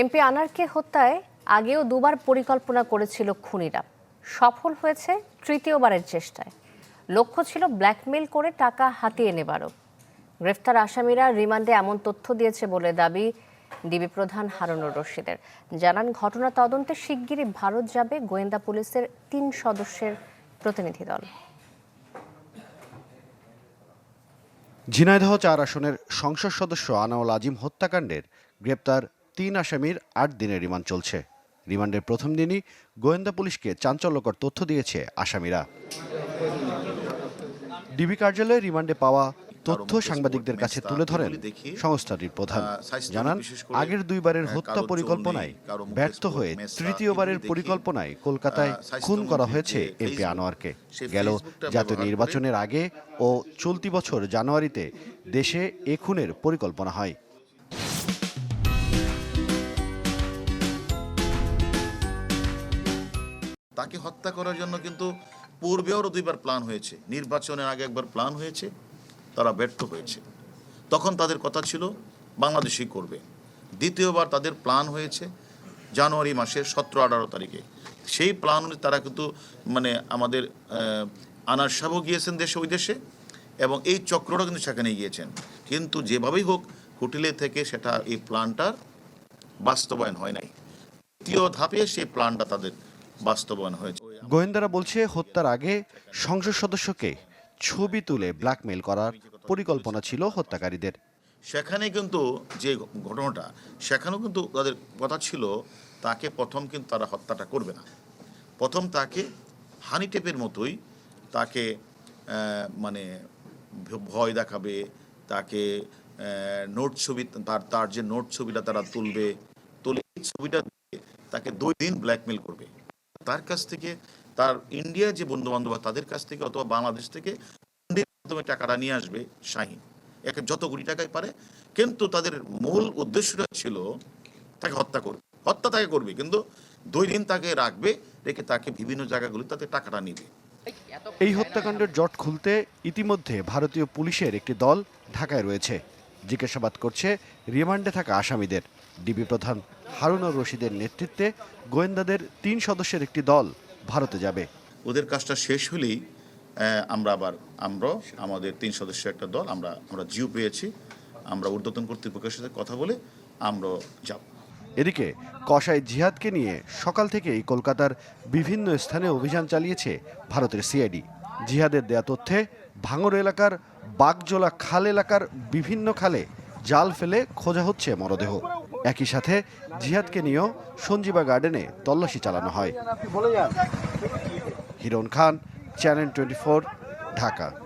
MP আনারকে হত্যায় আগেও দুবার পরিকল্পনা করেছিল খুনিরা। সফল হয়েছে তৃতীয়বারের চেষ্টায়। লক্ষ্য ছিল ব্ল্যাকমেল করে টাকা হাতিয়ে নেবারও। গ্রেফতার আসামিরা রিমান্ডে এমন তথ্য দিয়েছে বলে দাবি ডিবি প্রধান হারুনুর রশিদের। জানান, ঘটনা তদন্তে শিগগিরই ভারত যাবে গোয়েন্দা পুলিশের তিন সদস্যের প্রতিনিধি দল। ঝিনাইদহ চার আসনের সংসদ সদস্য আনাউল আজিম হত্যাকাণ্ডের গ্রেপ্তার তিন আসামির আট দিনের রিমান্ড চলছে। রিমান্ডের প্রথম দিনই গোয়েন্দা পুলিশকে চাঞ্চল্যকর তথ্য দিয়েছে আসামিরা। ডিবি কার্যালয়ে রিমান্ডে পাওয়া তথ্য সাংবাদিকদের কাছে তুলে ধরেন সংস্থাটির প্রধান। জানান আগের দুইবারের হত্যা পরিকল্পনায় ব্যর্থ হয়ে তৃতীয়বারের পরিকল্পনায় কলকাতায় খুন করা হয়েছে এমপি আনোয়ারকে। গেল জাতীয় নির্বাচনের আগে ও চলতি বছর জানুয়ারিতে দেশে এ খুনের পরিকল্পনা হয়। তাকে হত্যা করার জন্য কিন্তু পূর্বেও দুইবার প্ল্যান হয়েছে। নির্বাচনের আগে একবার প্ল্যান হয়েছে, তারা ব্যর্থ হয়েছে। তখন তাদের কথা ছিল, বাংলাদেশই করবে। দ্বিতীয়বার তাদের প্ল্যান হয়েছে, জানুয়ারি মাসের সতেরো আঠারো তারিখে। সেই প্ল্যান তারা কিন্তু মানে আমাদের আনার সাহেবও গিয়েছেন দেশে ওই দেশে, এবং এই চক্রটা কিন্তু সেখানে গিয়েছেন। কিন্তু যেভাবেই হোক হোটেলে থেকে সেটা এই প্ল্যানটার বাস্তবায়ন হয় নাই। তৃতীয় ধাপে সেই প্ল্যানটা তাদের বাস্তবায়ন হয়েছে। গোয়েন্দারা বলছে হত্যার আগে সংসদ সদস্যকে ছবি তুলে ব্ল্যাকমেল করার পরিকল্পনা ছিল হত্যাকারীদের। সেখানে কিন্তু যে ঘটনাটা সেখানেও কিন্তু তাদের কথা ছিল তাকে প্রথম কিন্তু তারা হত্যাটা করবে না। প্রথম তাকে হানি টেপের মতোই তাকে মানে ভয় দেখাবে তাকে নোট ছবি তার তার যে নোট ছবিটা তারা তুলবে তুলে ছবিটা তাকে দুই দিন ব্ল্যাকমেল করবে। তার কাছ থেকে, তার ইন্ডিয়া যে বন্ধু বান্ধব তাদের কাছ থেকে অথবা বাংলাদেশ থেকে মাধ্যমে টাকাটা নিয়ে আসবে শাহিন। একে যত কোটি টাকাই পারে, কিন্তু তাদের মূল উদ্দেশ্যটা ছিল তাকে হত্যা করবে। হত্যা তাকে করবে, কিন্তু দুই দিন তাকে রাখবে, রেখে তাকে বিভিন্ন জায়গাগুলি তাতে টাকাটা নিবে। এই হত্যাকাণ্ডের জট খুলতে ইতিমধ্যে ভারতীয় পুলিশের একটি দল ঢাকায় রয়েছে। জিজ্ঞাসাবাদ করছে রিমান্ডে থাকা আসামিদের। ডিবি প্রধান হারুনুর রশিদের নেতৃত্বে গোয়েন্দাদের তিন সদস্যের একটি দল ভারতে যাবে। ওদের কাজটা শেষ হলেই আমরা আবার আমরা আমাদের তিন সদস্যের একটা দল আমরা আমরা জিও পেয়েছি আমরা ঊর্ধ্বতন কর্তৃপক্ষের সাথে কথা বলে আমরা যাব। এদিকে কসাই জিহাদকে নিয়ে সকাল থেকেই কলকাতার বিভিন্ন স্থানে অভিযান চালিয়েছে ভারতের সিআইডি। জিহাদের দেয়া তথ্যে ভাঙর এলাকার বাগজোলা খাল এলাকার বিভিন্ন খালে জাল ফেলে খোঁজা হচ্ছে মরদেহ। একই সাথে জিহাদকে নিয়েও সঞ্জীবা গার্ডেনে তল্লাশি চালানো হয়। Hiran Khan, channel twenty Dhaka.